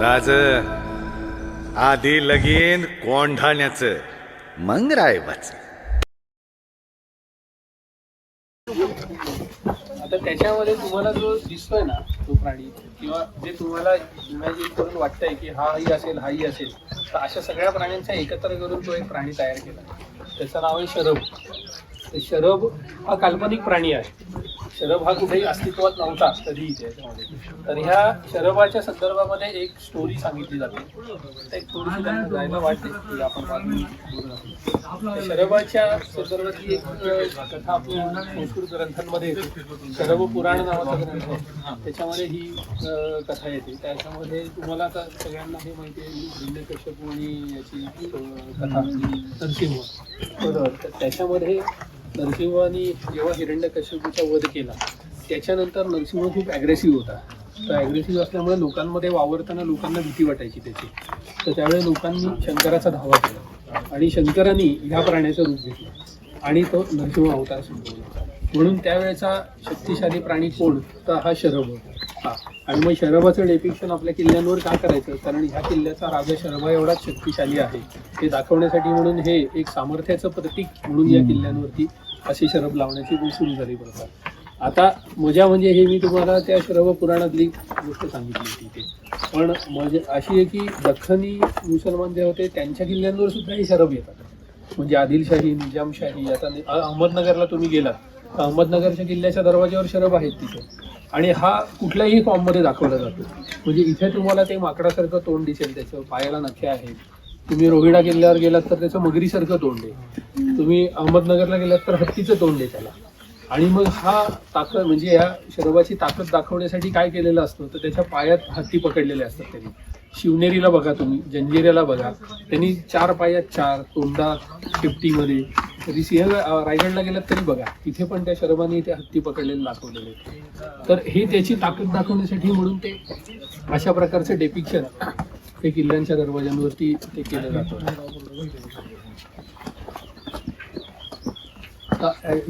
राज आधी लगीन कोंढाण्याचं. मग रायबाच. आता त्याच्यामध्ये तुम्हाला जो दिसतोय ना तो प्राणी किंवा जे तुम्हाला इमॅजिन करून वाटतंय की हाही असेल हाही असेल तर अशा सगळ्या प्राण्यांचा एकत्र करून तो एक प्राणी तयार केला. त्याचं नाव आहे शरभ. ते शरभ हा काल्पनिक प्राणी आहे. शरभ हा कुठेही अस्तित्वात नव्हता कधीही त्याच्यामध्ये तर ह्या शरभाच्या संदर्भामध्ये एक स्टोरी सांगितली जाते. एक थोडीशी त्यांना जायला वाटते की आपण शरभाच्या संदर्भातली एक कथा आपल्या संस्कृत ग्रंथांमध्ये येते. शरभ पुराण नावाचा ग्रंथ आहे. त्याच्यामध्ये ही कथा येते. त्याच्यामध्ये तुम्हाला आता सगळ्यांना हे माहिती आहे कश्यप आणि याची कथा. नरसिंह तर त्याच्यामध्ये नरसिंहाने जेव्हा हिरण्यकश्यपूचा वध केला त्याच्यानंतर नरसिंह खूप ॲग्रेसिव्ह होता. तर ॲग्रेसिव्ह असल्यामुळे लोकांमध्ये वावरताना लोकांना भीती वाटायची त्याची. तर त्यावेळी लोकांनी शंकराचा धावा केला आणि शंकरांनी ह्या प्राण्याचं रूप घेतलं आणि तो नरसिंह अवतार संपवला म्हणून त्यावेळेचा शक्तिशाली प्राणी कोण? तर हा शरभ होता. हा. आणि मग शरभाचं डेपिक्शन आपल्या किल्ल्यांवर का करायचं? कारण ह्या किल्ल्याचा राजा शरभा एवढाच शक्तिशाली आहे. हे दाखवण्यासाठी म्हणून हे एक सामर्थ्याचं प्रतीक म्हणून या किल्ल्यांवरती अशी शरब लावण्याची जी सुरू झाली प्रथा आता मजा म्हणजे हे मी तुम्हाला त्या शरभ पुराणातली गोष्ट सांगितली होती ते पण मजा अशी आहे की दख्खनी मुसलमान जे होते त्यांच्या किल्ल्यांवर सुद्धा हे शरब येतात. म्हणजे आदिलशाही निजामशाही आता अहमदनगरला तुम्ही गेलात तर अहमदनगरच्या किल्ल्याच्या दरवाज्यावर शरब आहेत तिथे. आणि हा कुठल्याही फॉर्ममध्ये दाखवला जातो. म्हणजे इथे तुम्हाला ते माकडासारखं तोंड दिसेल त्याचं पायाला नखे आहेत. तुम्ही रोहिडा किल्ल्यावर गेलात तर त्याचं मगरीसारखं तोंड आहे. तुम्ही अहमदनगरला गेलात तर हत्तीचं तोंड आहे त्याला. आणि मग हा ताकद म्हणजे या शरबाची ताकद दाखवण्यासाठी काय केलेलं असतं? तर त्याच्या पायात हत्ती पकडलेले असतात त्यांनी. शिवनेरीला बघा तुम्ही जंजिऱ्याला बघा. त्यांनी चार पायात चार तोंडात शिफ्टीमध्ये तरी सिंह रायगडला गेलात तरी बघा. तिथे पण त्या शरबाने ते हत्ती पकडलेले दाखवलेले तर हे त्याची ताकद दाखवण्यासाठी म्हणून ते अशा प्रकारचे डेपिक्शन ते किल्ल्यांच्या दरवाज्यांवरती ते केलं जातं.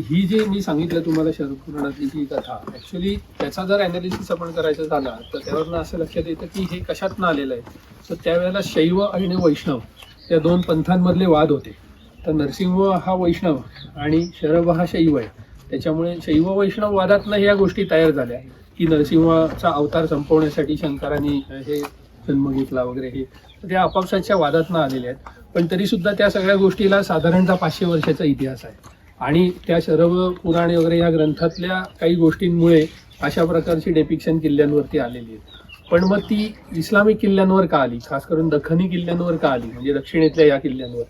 ही जी मी सांगितलं तुम्हाला शरद पुराणातली ही कथा ऍक्च्युली त्याचा जर अनालिसिस आपण करायचं झाला तर त्यावरनं असं लक्षात येतं की हे कशातनं आलेलं आहे. तर त्यावेळेला शैव आणि वैष्णव या दोन पंथांमधले वाद होते. तर नरसिंह हा वैष्णव आणि शरभ हा शैव आहे. त्याच्यामुळे शैव वैष्णव वादातनं ह्या गोष्टी तयार झाल्या. की नरसिंहाचा अवतार संपवण्यासाठी शंकरांनी हे जन्म घेतला वगैरे हे. तर त्या आपापसाच्या वादातनं आलेल्या आहेत. पण तरी सुद्धा त्या सगळ्या गोष्टीला साधारणतः पाचशे वर्षाचा इतिहास आहे. आणि त्या शरभ पुराणे वगैरे या ग्रंथातल्या काही गोष्टींमुळे अशा प्रकारची डेपिक्शन किल्ल्यांवरती आलेली आहेत. पण मग ती इस्लामिक किल्ल्यांवर का आली? खास करून दख्खनी किल्ल्यांवर का आली? म्हणजे दक्षिणेतल्या या किल्ल्यांवर.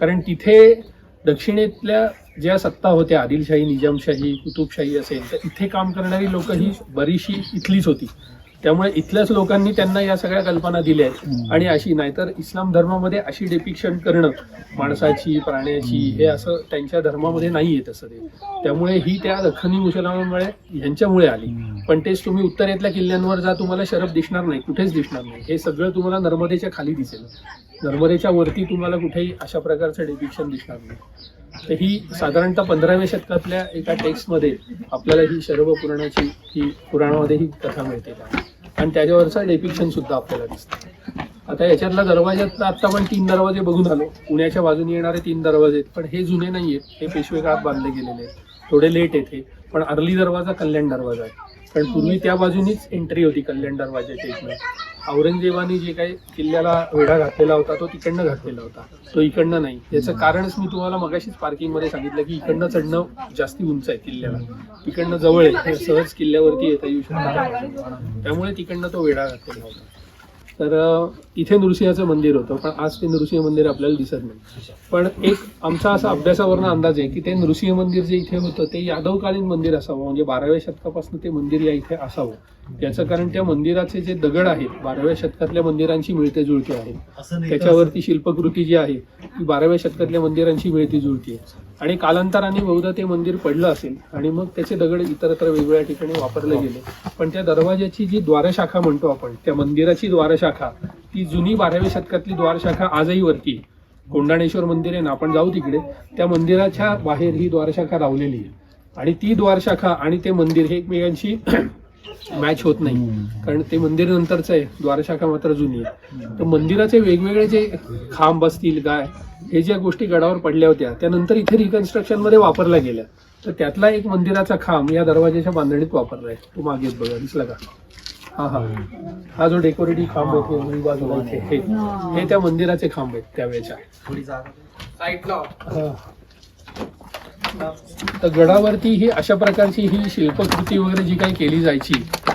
कारण तिथे दक्षिणेतल्या ज्या सत्ता होत्या आदिलशाही निजामशाही कुतुबशाही असेल तर इथे काम करणारी लोक ही बरीचशी इथलीच होती. त्यामुळे इथल्याच लोकांनी त्यांना या सगळ्या कल्पना दिल्या आहेत. आणि अशी नाहीतर इस्लाम धर्मामध्ये अशी डेपिक्शन करणं माणसाची प्राण्याची हे असं त्यांच्या धर्मामध्ये नाही आहे तसं ते. त्यामुळे ही त्या दख्खनी मुसलमानामुळे ह्यांच्यामुळे आली. पण तेच तुम्ही उत्तरेतल्या किल्ल्यांवर जा तुम्हाला शरफ दिसणार नाही कुठेच दिसणार नाही. हे सगळं तुम्हाला नर्मदेच्या खाली दिसेल. नर्मदेच्या वरती तुम्हाला कुठेही अशा प्रकारचं डेपिक्शन दिसणार नाही. तर ही साधारणतः पंधराव्या शतकातल्या एका टेक्स्टमध्ये आपल्याला ही शरभ पुराणाची ही पुराणामध्ये ही कथा मिळते. आणि त्याच्यावरचं डेपिक्शन सुद्धा आपल्याला दिसतं. आता याच्यातला दरवाज्यातला आता पण तीन दरवाजे बघून आलो. पुण्याच्या बाजूने येणारे तीन दरवाजे आहेत. पण हे जुने नाही आहेत हे पेशवे काळात बांधले गेलेले आहेत. थोडे लेट येते पण अर्ली दरवाजा कल्याण दरवाजा आहे. कारण पूर्वी त्या बाजूनीच एंट्री होती कल्याण दरवाजाच्या इथनं. औरंगजेबाने जे काही किल्ल्याला वेढा घातलेला होता तो तिकडनं घातलेला होता. तो इकडनं नाही. याचं कारणच मी तुम्हाला मगाशीच पार्किंगमध्ये सांगितलं की इकडनं चढणं जास्ती उंच आहे किल्ल्याला. तिकडनं जवळ आहे. सहज किल्ल्यावरती येता येऊ शकतो. त्यामुळे तिकडनं तो वेढा घातलेला होता. तर इथे नृसिंहाचं मंदिर होतं पण आज ते नृसिंह मंदिर आपल्याला दिसत नाही. पण एक आमचा असा अभ्यासावरनं अंदाज आहे की ते नृसिंह मंदिर जे इथे होतं ते यादवकालीन मंदिर असावं म्हणजे बाराव्या शतकापासून ते मंदिर या इथे असावं. याचं कारण त्या मंदिराचे जे दगड आहेत बाराव्या शतकातल्या मंदिरांची मिळते जुळते आहे त्याच्यावरती शिल्पकृती जी आहे ती बाराव्या शतकातल्या मंदिरांची मिळती जुळती आहे. आणि कालांतराने बहुधा ते मंदिर पडलं असेल. आणि मग त्याचे दगड इतरत्र वेगवेगळ्या ठिकाणी वापरले गेले. पण त्या दरवाजाची जी द्वारशाखा म्हणतो आपण त्या मंदिराची द्वारशाखा ती जुनी बाराव्या शतकातली द्वारशाखा आजही वरती कोंडाणेश्वर मंदिर आहे ना आपण जाऊ तिकडे. त्या मंदिराच्या बाहेर ही द्वारशाखा लावलेली आहे. आणि ती द्वारशाखा आणि ते मंदिर हे एकमेकांशी मॅच होत नाही. कारण ते मंदिर नंतरचं आहे द्वारशाखा मात्र जुनी आहे. तर मंदिराचे वेगवेगळे जे खांब असतील काय हे ज्या गोष्टी गडावर पडल्या होत्या त्यानंतर इथे रिकन्स्ट्रक्शनमध्ये वापरल्या गेल्या. तर त्यातला एक मंदिराचा खांब या दरवाजाच्या बांधणीत वापरलाय तो मागेच बघा दिसला का? हा हा. हा जो डेकोरेटिव्ह खांब आहे बाजूला इथे हे हे. त्या मंदिराचे खांब आहेत त्यावेळेच्या. हा. तर गडावरती ही अशा प्रकारची ही शिल्पकृती वगैरे जी काही केली जायची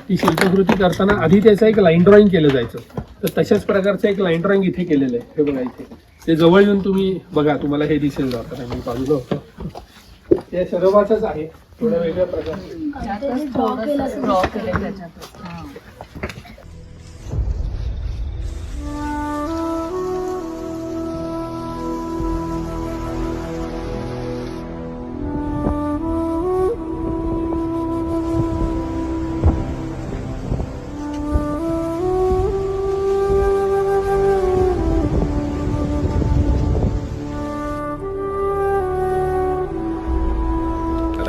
ती शिल्पकृती करताना आधी त्याचं एक लाईन ड्रॉइंग केलं जायचं. तर तशाच प्रकारचं एक लाईन ड्रॉइंग इथे केलेलं आहे. हे बघा इथे. ते जवळ येऊन तुम्ही बघा तुम्हाला हे दिसेल जातं मी बाजूला होतं. ते शरबाचंच आहे थोड्या वेगळ्या प्रकारचे.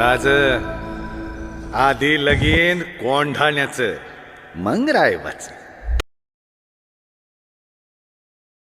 ड्रॉ आधी लगीन कोंढाण्याचं. मग रायवाचं.